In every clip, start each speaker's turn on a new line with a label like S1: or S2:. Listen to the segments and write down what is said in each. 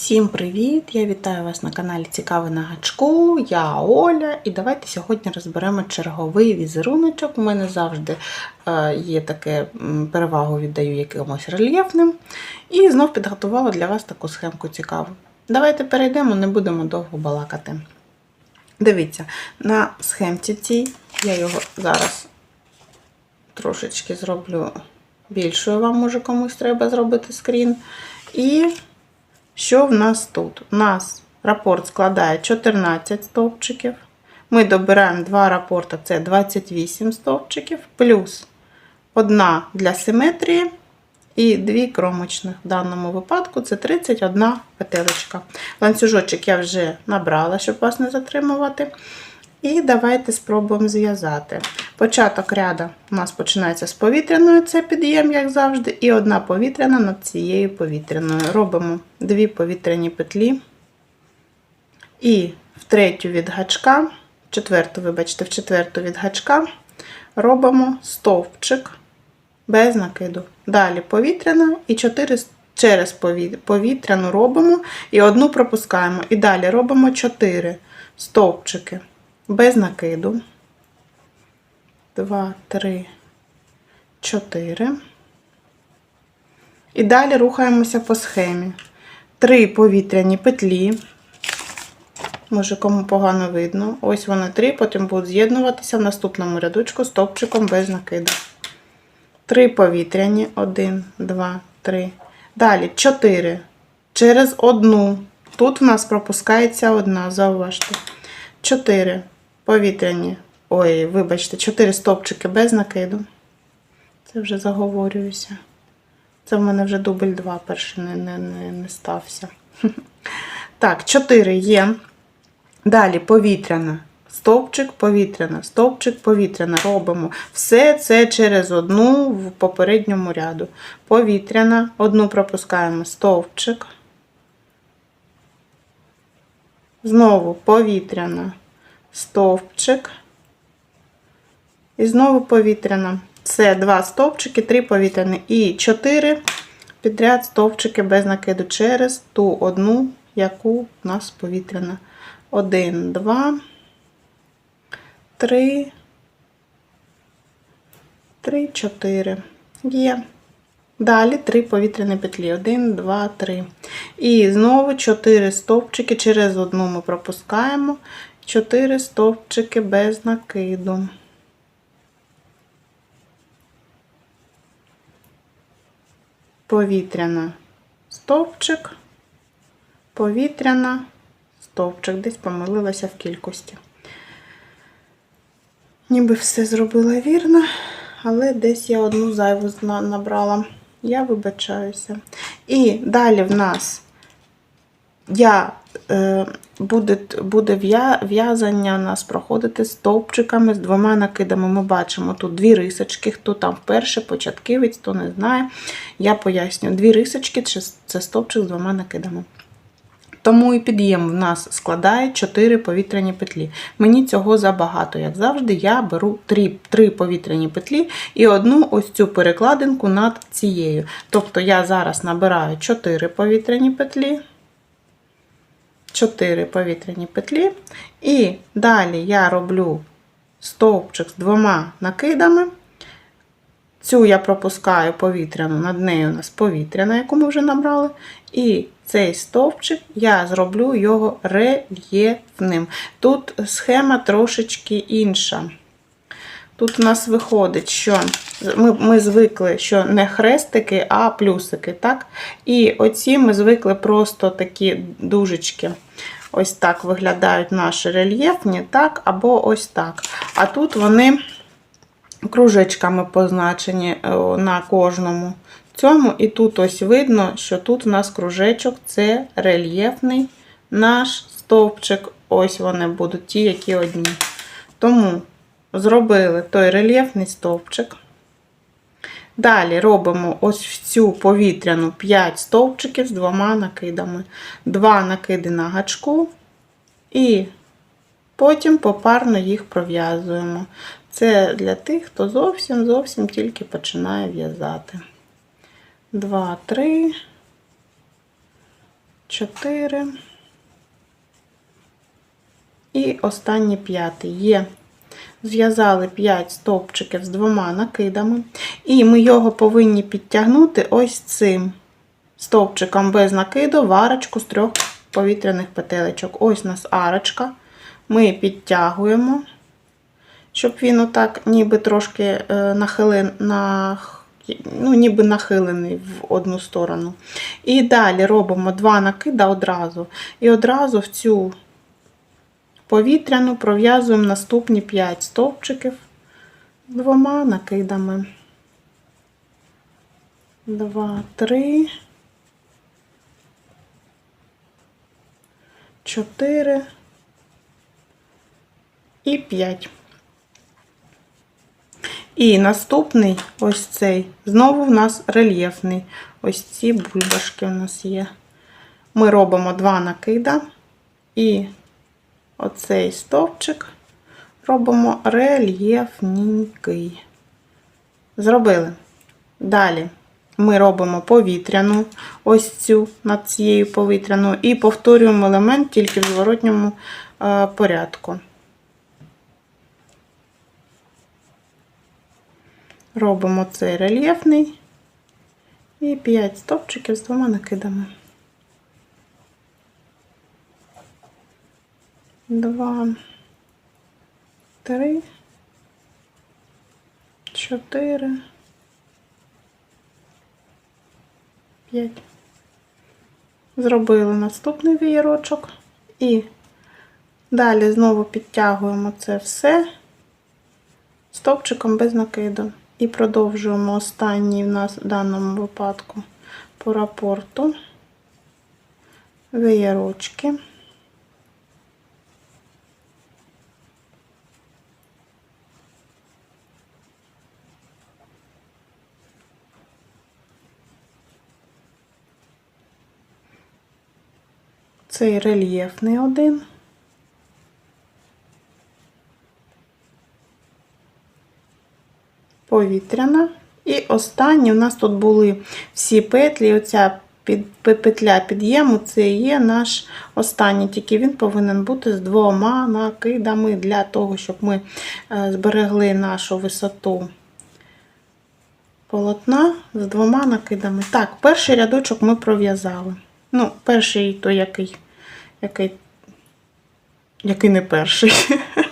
S1: Всім привіт! Я вітаю вас на каналі Цікаве на гачку. Я Оля, і давайте сьогодні розберемо черговий візеруночок. У мене завжди е, є таке перевагу віддаю якимось рельєфним. І знов підготувала для вас таку схемку цікаву. Давайте перейдемо, не будемо довго балакати. Дивіться, на схемці цій я його зараз трошечки зроблю більшою. Вам може комусь треба зробити скрін. І що в нас тут? У нас рапорт складає 14 стовпчиків. Ми добираємо два рапорти, це 28 стовпчиків, плюс одна для симетрії і дві кромочних. В даному випадку це 31 петелечка. Ланцюжочок я вже набрала, щоб вас не затримувати. І давайте спробуємо зв'язати. Початок ряда у нас починається з повітряної, це під'єм, як завжди, і одна повітряна над цією повітряною. Робимо дві повітряні петлі. І в третю від гачка, четверту, вибачте, в четверту від гачка робимо стовпчик без накиду. Далі повітряна і 4 через повітряну робимо і одну пропускаємо. І далі робимо 4 стовпчики без накиду. 2, 3, 4. І далі рухаємося по схемі. Три повітряні петлі. Може, кому погано видно. Ось вони три, потім будуть з'єднуватися в наступному рядочку стовпчиком без накиду. Три повітряні. Один, два, три. Далі чотири. Через одну. Тут в нас пропускається одна, зауважте. Чотири повітряні. Ой, вибачте, чотири стовпчики без накиду. Це вже заговорююся. Це в мене вже дубль 2 перший не, не, не, не стався. Так, 4 є. Далі повітряна. Стовпчик, повітряна, стовпчик, повітряна. Робимо все це через одну в попередньому ряду. Повітряна, одну пропускаємо стовпчик. Знову повітряна, стовпчик. І знову повітряна. Це два стовпчики, три повітряні і чотири підряд стовпчики без накиду через ту одну, яку у нас повітряна. Один, два, три, три, чотири. Є. Далі три повітряні петлі. Один, два, три. І знову чотири стовпчики через одну ми пропускаємо. Чотири стовпчики без накиду. Повітряна стовпчик, повітряна стовпчик. Десь помилилася в кількості. Ніби все зробила вірно, але десь я одну зайву набрала. Я вибачаюся. І далі в нас я, буде, буде в'язання у нас проходити стовпчиками з двома накидами. Ми бачимо тут дві рисочки, хто там вперше, початківець, хто не знає. Я поясню, дві рисочки це- це стовпчик з двома накидами. Тому і під'єм в нас складає 4 повітряні петлі. Мені цього забагато. Як завжди, я беру 3, 3 повітряні петлі і одну ось цю перекладинку над цією. Тобто я зараз набираю 4 повітряні петлі. 4 повітряні петлі. І далі я роблю стовпчик з двома накидами. Цю я пропускаю повітряну, над нею у нас повітряна, яку ми вже набрали. І цей стовпчик я зроблю його рельєфним. Тут схема трошечки інша. Тут у нас виходить, що ми, ми звикли, що не хрестики, а плюсики. так? І оці ми звикли просто такі дужечки. Ось так виглядають наші рельєфні, так, або ось так. А тут вони кружечками позначені е, на кожному цьому. І тут ось видно, що тут у нас кружечок це рельєфний наш стовпчик. Ось вони будуть ті, які одні. Тому зробили той рельєфний стовпчик. Далі робимо ось в цю повітряну 5 стовпчиків з двома накидами. Два накиди на гачку. І потім попарно їх пров'язуємо. Це для тих, хто зовсім зовсім тільки починає в'язати. Два, три, 4. І останній п'ятий є. Зв'язали 5 стовпчиків з двома накидами. І ми його повинні підтягнути ось цим стовпчиком без накиду в арочку з трьох повітряних петелечок. Ось у нас арочка. Ми підтягуємо, щоб він отак ніби трошки е, нахилен, нах, ну, ніби нахилений в одну сторону. І далі робимо два накида одразу. І одразу в цю повітряну пров'язуємо наступні 5 стовпчиків двома накидами. Два, три, чотири і п'ять. І наступний ось цей, знову в нас рельєфний. Ось ці бульбашки у нас є. Ми робимо два накида і оцей стовпчик робимо рельєфненький. Зробили. Далі ми робимо повітряну, ось цю над цією повітряною, і повторюємо елемент тільки в зворотньому е, порядку. Робимо цей рельєфний і 5 стовпчиків з двома накидами. Два, три, чотири, п'ять. Зробили наступний вієрочок і далі знову підтягуємо це все стовпчиком без накиду. І продовжуємо останній в нас в даному випадку по рапорту веєрочки. Цей рельєфний один. повітряна. І останні у нас тут були всі петлі. Оця під, петля під'єму це є наш останній, тільки він повинен бути з двома накидами для того, щоб ми е, зберегли нашу висоту полотна з двома накидами. Так, перший рядочок ми пров'язали. Ну, перший то який, який, який не перший.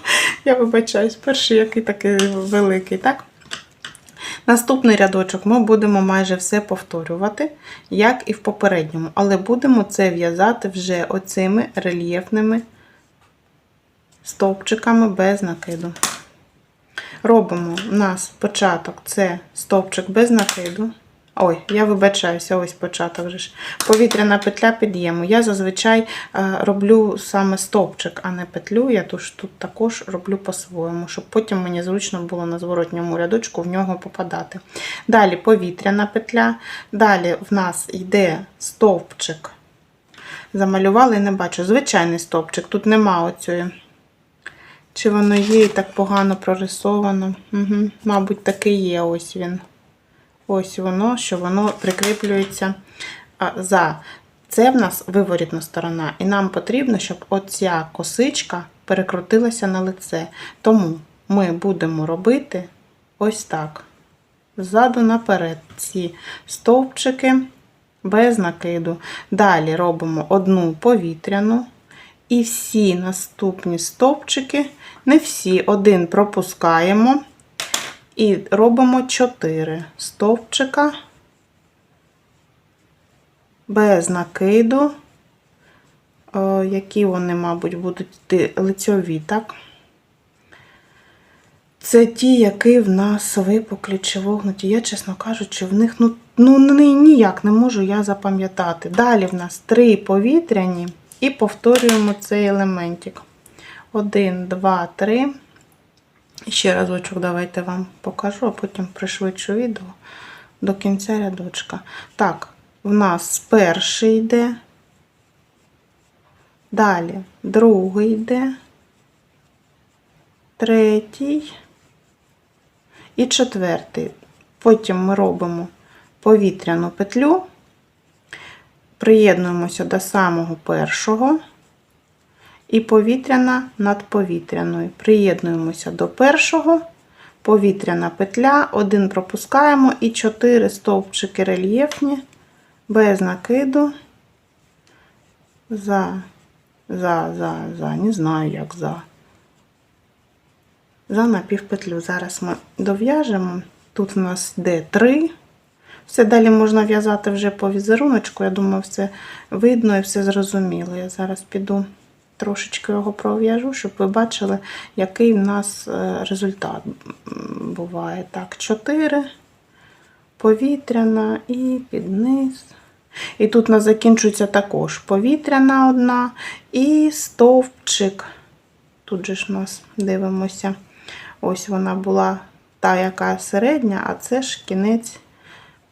S1: Я вибачаюсь, перший який такий великий, так? Наступний рядочок ми будемо майже все повторювати, як і в попередньому, але будемо це в'язати вже оцими рельєфними стовпчиками без накиду. Робимо у нас початок це стовпчик без накиду. Ой, я вибачаюся, ось початок. вже ж. Повітряна петля під'єму. Я зазвичай е, роблю саме стовпчик, а не петлю. Я тож тут також роблю по-своєму, щоб потім мені зручно було на зворотньому рядочку в нього попадати. Далі повітряна петля. Далі в нас йде стовпчик. Замалювали, не бачу. Звичайний стовпчик. Тут нема оцієї. Чи воно є і так погано прорисовано? Угу. Мабуть, таки є ось він. Ось воно, що воно прикріплюється за. Це в нас виворітна сторона, і нам потрібно, щоб оця косичка перекрутилася на лице. Тому ми будемо робити ось так. Ззаду наперед ці стовпчики без накиду. Далі робимо одну повітряну. І всі наступні стовпчики, не всі, один пропускаємо. І робимо 4 стовпчика без накиду, які вони, мабуть, будуть йти лицьові, так? Це ті, які в нас випуклі вогнуті. Я, чесно кажучи, в них ну, ну ніяк не можу я запам'ятати. Далі в нас три повітряні і повторюємо цей елементик. Один, два, три. Ще разочок давайте вам покажу, а потім пришвидшу відео. До кінця рядочка. Так, в нас перший йде, далі другий йде, третій. І четвертий. Потім ми робимо повітряну петлю, приєднуємося до самого першого і повітряна над повітряною. Приєднуємося до першого, повітряна петля, один пропускаємо і 4 стовпчики рельєфні, без накиду. За, за, за, за, не знаю, як за. За напівпетлю. Зараз ми дов'яжемо. Тут у нас йде 3. Все далі можна в'язати вже по візеруночку. Я думаю, все видно і все зрозуміло. Я зараз піду трошечки його пров'яжу, щоб ви бачили, який в нас е, результат буває. Так, 4, повітряна і під низ. І тут у нас закінчується також повітряна одна і стовпчик. Тут же ж у нас дивимося. Ось вона була та, яка середня, а це ж кінець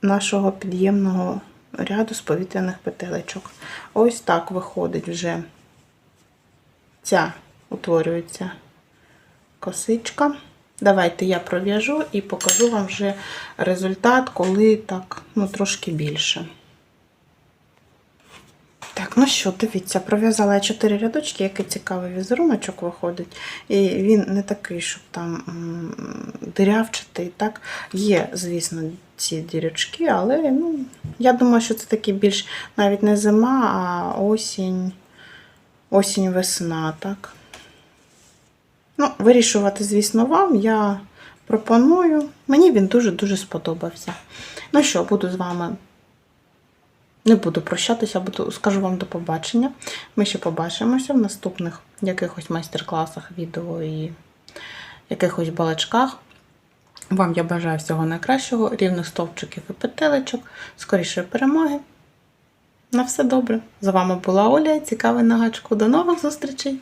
S1: нашого під'ємного ряду з повітряних петелечок. Ось так виходить вже ця утворюється косичка. Давайте я пров'яжу і покажу вам вже результат, коли так, ну, трошки більше. Так, ну що, дивіться, пров'язала я 4 рядочки, який цікавий візеруночок виходить. І він не такий, щоб там дирявчатий. Так? Є, звісно, ці дірячки, але ну, я думаю, що це таки більш навіть не зима, а осінь, осінь-весна. так? Ну, вирішувати, звісно, вам. Я пропоную. Мені він дуже-дуже сподобався. Ну що, буду з вами не буду прощатися, буду, скажу вам до побачення. Ми ще побачимося в наступних якихось майстер-класах, відео і якихось балачках. Вам я бажаю всього найкращого, рівних стовпчиків і петелечок, скорішої перемоги. На все добре. З вами була Оля. Цікавий на гачку. До нових зустрічей!